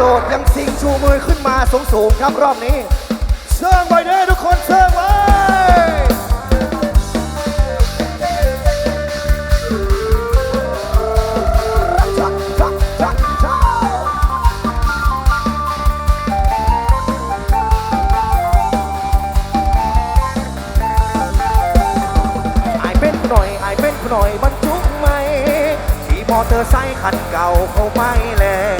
สดยังสิงชูมือขึ้นมาสูงสูงครับรอบนี้เชิญไว้เด้ทุกคนเชิญไว้ไอเป็นหน่อยไอเป็นหน่อยบรรทุไหมขี่มอเตอร์ไซค์คันเก่าเขาไม่แลปิ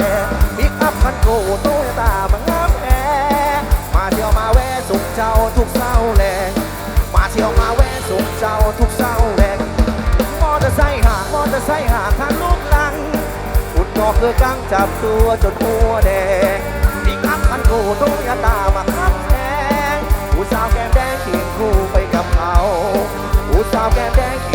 กอัพคันโกโตโยต้ามันงามแอมาเที่ยวมาแวะสุขเจ้าทุกเศร้าแลมาเที่ยวมาแวะสุขเจ้าทุกเศร้าแลมอเตอร์ไซค์หางมอเตอร์ไซค์หางทางลูกหลังอุดนอกเคือกังจับตัวจนหัวแดงปิกอัพคันโกโตโยตามาคับแพงผู้สาวแก้มแดงเคียงคู่ไปกับเขาผู้สาวแก้มแดง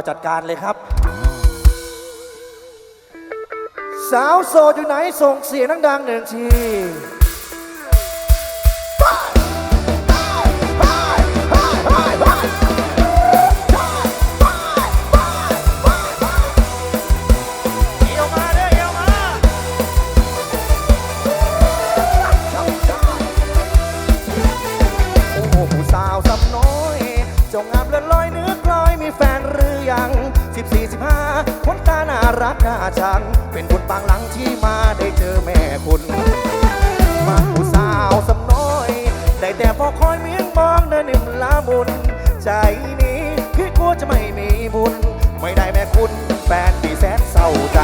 าวจัดการเลยครับ สาวโสดอยู่ไหนส่งเสียงดังๆหนึ่งที รักน่าชัน เป็นคนปางหลังที่มาได้เจอแม่คุณมาผู้สาวสำน้อย ได้แต่พอคอยเมียงมองเดินนิ่มละมุน ใจนี้พี่กลัวจะไม่มีบุญ ไม่ได้แม่คุณแฟนที่แสนเศร้าใจ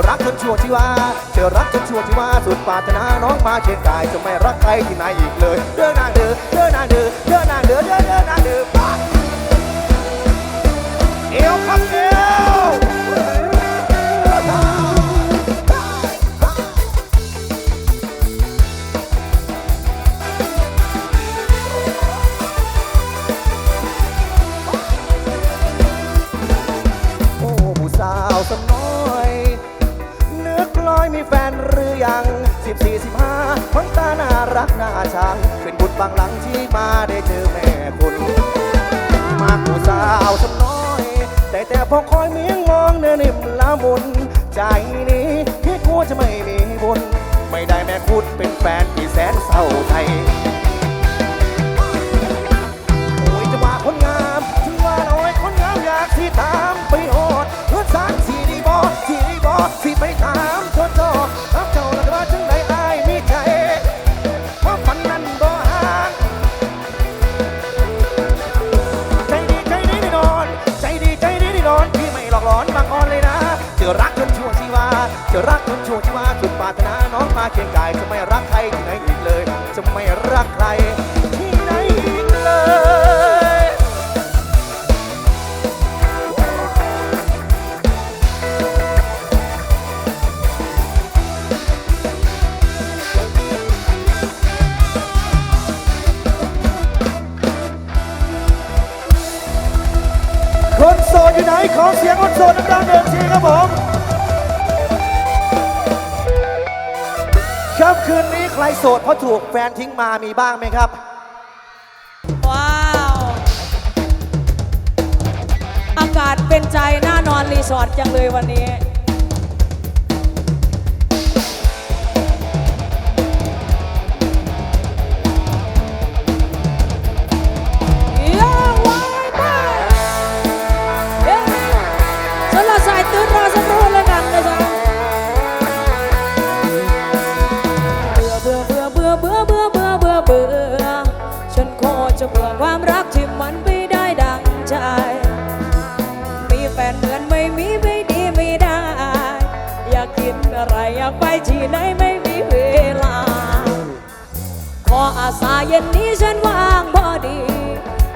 อรักจนชั่วชีวาเธอรักจนชั่วชีวาสุดปรารถนาน้องมาเชียงกายจะไม่รักใครที่ไหนอีกเลยเดินนางเดินเดินนางเดินเดินนางเดินเดินเดินนางเดิน รักน่าชังเป็นบุญบางหลังที่มาได้เจอแม่คุณมากกว่าสาวสำน้อย แต่แต่พอคอยเมียงมองเนื้อนิ่มละมุน ใจนี้พี่กลัวจะไม่มีบุญ ไม่ได้แม่คุดเป็นแฟนที่แสนเศร้าใจโอ้ยจะว่าคนงามถึงว่าน้อยคนงามอยากที่ตามไปโหดเพื่อสร้างสีดีบอสีดีบอสิไปถามเธอจอ ช่วชีวาสุดปรารถนาน้องมาเคียงกายจะไม่รักใครที่ไหนอีกเลย จะไม่รักใครที่ไหนอีกเลยคนโสดอยู่ไหนขอเสียงคนโสดดังๆเดินทีครับผม ครับคืนนี้ใครโสดเพราะถูกแฟนทิ้งมามีบ้างไหมครับ ว้าว อากาศเป็นใจน่านอนรีสอร์ทจังเลยวันนี้ มีไม่ดีไม่ได้ อยากกินอะไรอยากไปที่ไหนไม่มีเวลา ขออาสาเย็นนี้ฉันว่างพอดี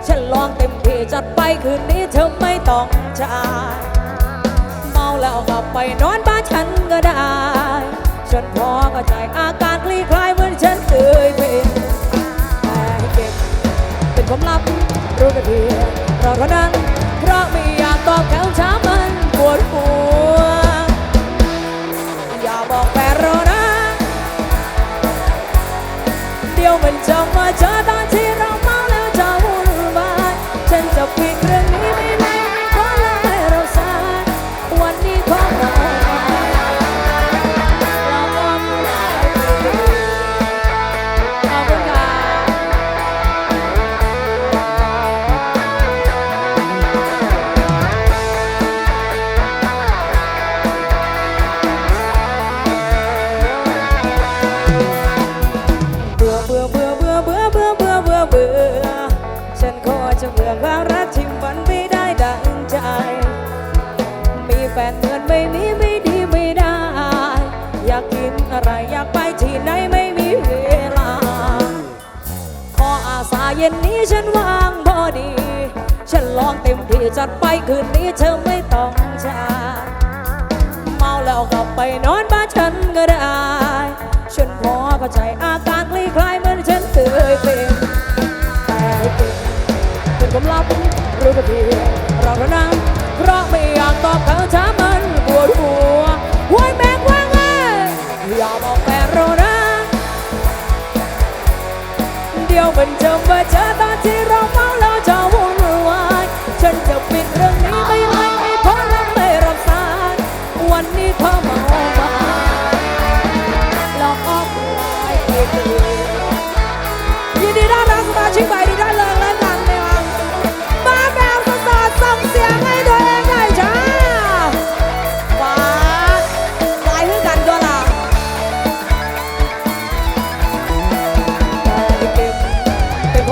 ฉันลองเต็มที่จัดไปคืนนี้เธอไม่ต้องจ่ายเมาแล้วกลับไปนอนบ้านฉันก็ได้ ฉันพอเข้าใจอาการคลี่คลายเหมือนฉันเคยเป็นแต่ให้เก็บเป็นความลับรู้กันเพียงเราเท่านั้นเพราะไม่อยากตอบคำถามมัน ปวดหัว อย่าบอกแฟ จะเบื่อความรักที่มันไม่ได้ดังใจ มีแฟนเหมือนไม่มีไม่ดีไม่ได้ อยากกินอะไรอยากไปที่ไหนไม่มีเวลา ขออาสาเย็นนี้ฉันว่างพอดี ฉันลองเต็มที่จัดไปคืนนี้เธอไม่ต้องจาเมาแล้วกลับไปนอนบ้านฉันก็ได้ ฉันพอเข้าใจอาการคลี่คลาย รู้กันเพีเราเท่านั้นเพราะไม่อยากตอบคำถามมันปวดหัวห้วยแมงว่างเลยอย่าบอกแฟนเรานะ เดี๋ยวมันจะมาเจอตอน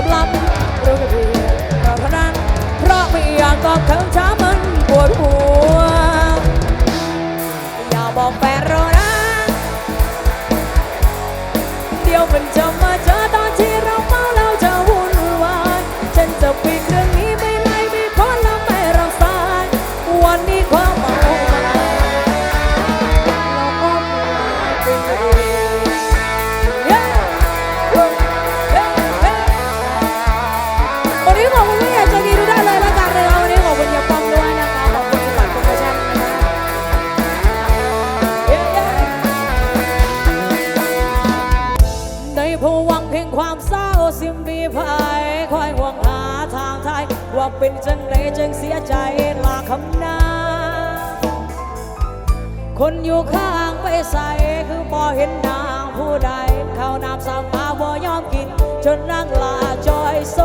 เป็นความลับรู้กันเพียงเราะนั้นเพราะไม่อยากตอบคำถาม คนอยู่ข้างไปใส่คือบ่เห็นนางผู้ใด เข้าน้ำสามมาบ่ยอมกิน จนนางลาจอยโซ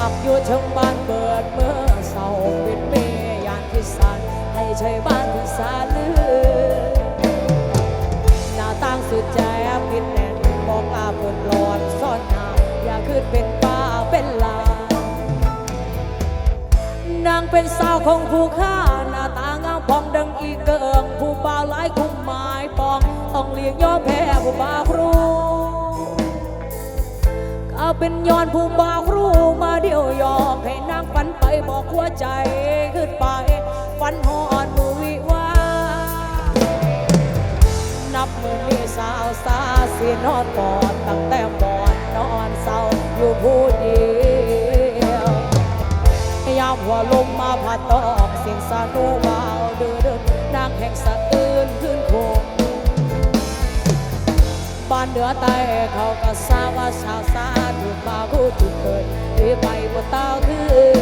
อับอยู่เชิงบ้านเปิดเมื่อเศร้าเป็นเมยานพิสันให้ใช่บ้านพิสาลือหน้าต่างสุดใจปิดแน่นบอกลาเปิดหลอดซ่อนหน้าอย่าขึ้นเป็นป้าเป็นลานางเป็นสาวของผู้ฆ่าหน้าตา พองดังอีเกิงผู้บ่าวหลายคุ้มหมายปอง ต้องเลี้ยงยอมแพ้ผู้บ่าวครูก็เป็นย้อนผู้บ่าวครูมาเดียวยอมให้นางฝันไปบอกหัวใจขึ้นไปฝันหอนมือวิวานับมือนี้สาวสาเสียนอนปอดตั้งแต่ปอดนอนเศร้าอยู่ผู้เดียวยามหัวลมมาพัดตอกเสียงสานุวา เดือดนางแห่งสะอื้นขึ้นโคงบ้านเหนือใต้เขาก็ทราบว่าชาวสาถูกมาคู่ถูกเกิดหรือไปบนเต้าคือ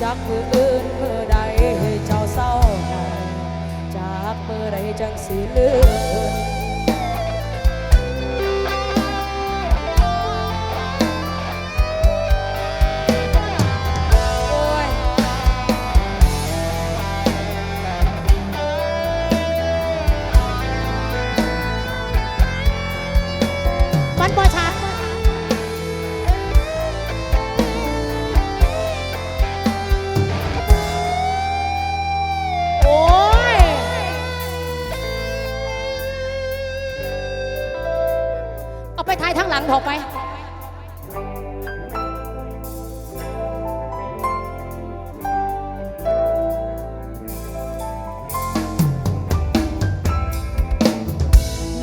จากมืออื่นมือใดให้เจ้าเศร้าจากมือใดจังสีเลือ ไปถ่ายทางหลังถอไป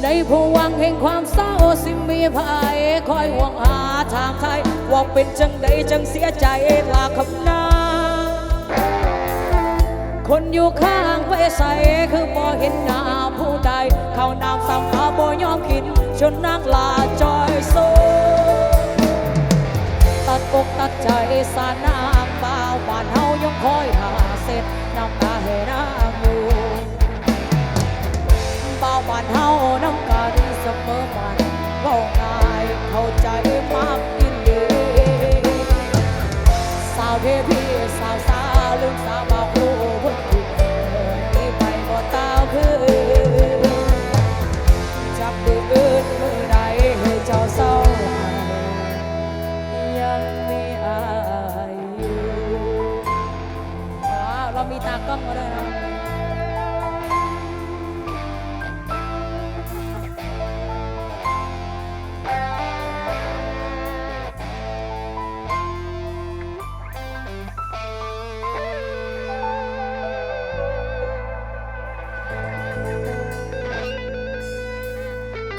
ในผวังแห่งความเศร้าสิมีภัยคอยห่วงหาทางไทยว่าเป็นจังใดจังเสียใจลาคำนาคนอยู่ข้างไปใส่คือบ่เห็นหน้าผู้ใด เขาน้ำสั่งมาบ่ยอมกิน จนนางลาจอยโซตัดอกตัดใจสาน้ำเปล่าบ้านเฮายังคอยหาเสร็จน้ำตาให้นางอยู่บ่าวบ้านเฮาน้ำกันเสมอมันเว้าง่ายเข้าใจมากอินดีสาวเทพี องมาด้นะ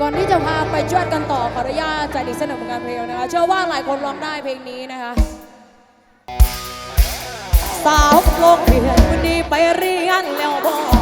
ก่อนที่จะพาไปช่วยกันต่อขออนุญาตจัดอีกสนุกงานเพลงนะคะ เชื่อว่าหลายคนร้องได้เพลงนี้นะคะ สาวโลงเรียนวันนี้ไปเรียนแล้วบอก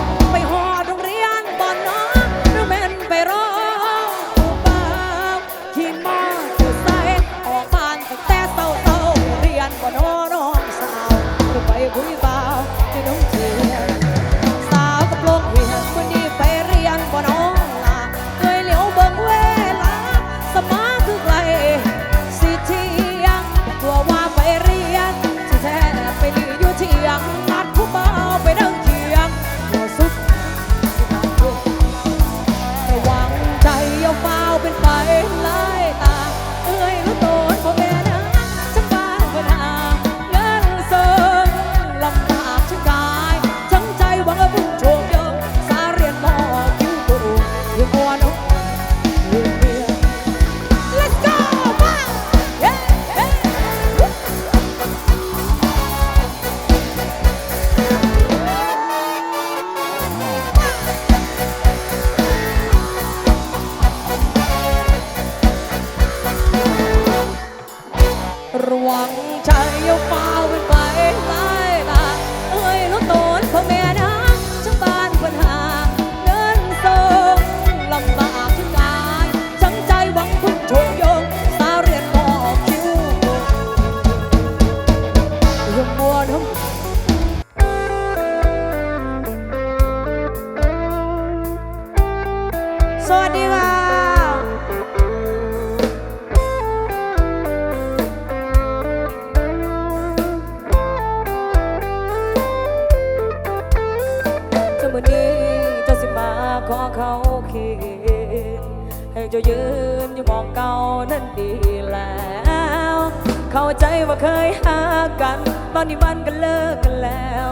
สวัสดีค่ะจะมือนี้จะสิมาขอเขาคิดให้เจ้ายืนอยู่มองเก่านั่นดีแล้ว เข้าใจว่าเคยหากัน ตอนนี้มันก็เลิกกันแล้ว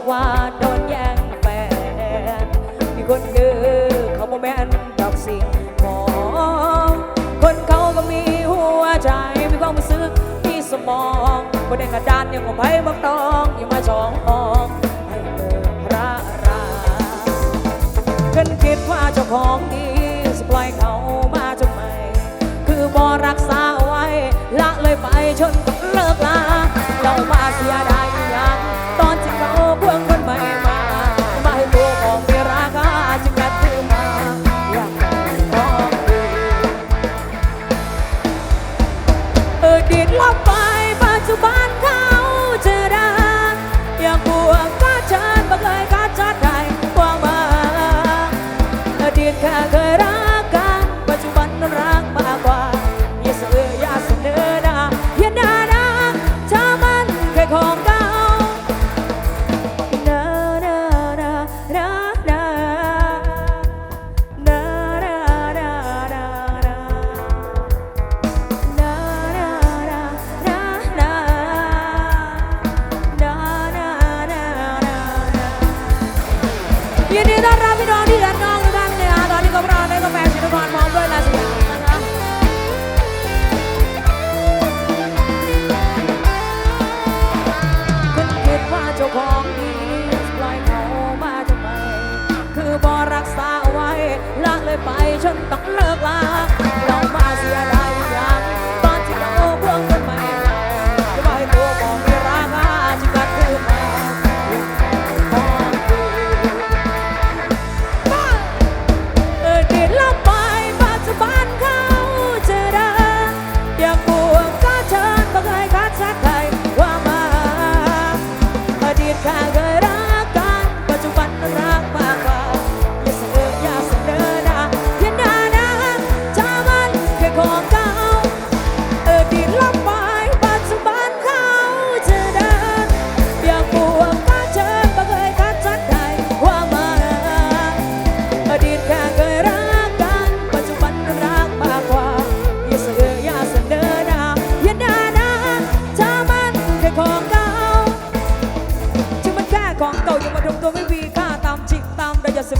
บอกว่าโดนแย่งแฟนมีคนคือเขาบ่แม่นดอกสิงหมอคนเขาก็มีหัวใจมีความรู้สึกมีสมองคนเด่กระดานยังขงไผ่บักตองอยังมาจองอองให้เลิกระราเพิ่นคิดว่าเจ้าของดีสปล่อยเขามาทำไมคือบ่รักษาไว้ละเลยไปชน What? ฉันต้องเลิกลา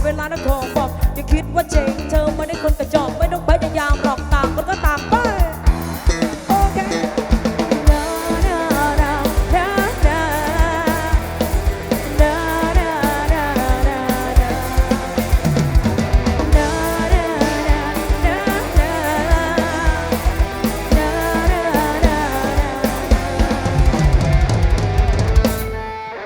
เวลานักทองบอกอย่าคิดว่าเจ๋งเธอมาได้คนกระจอกไม่ต้อง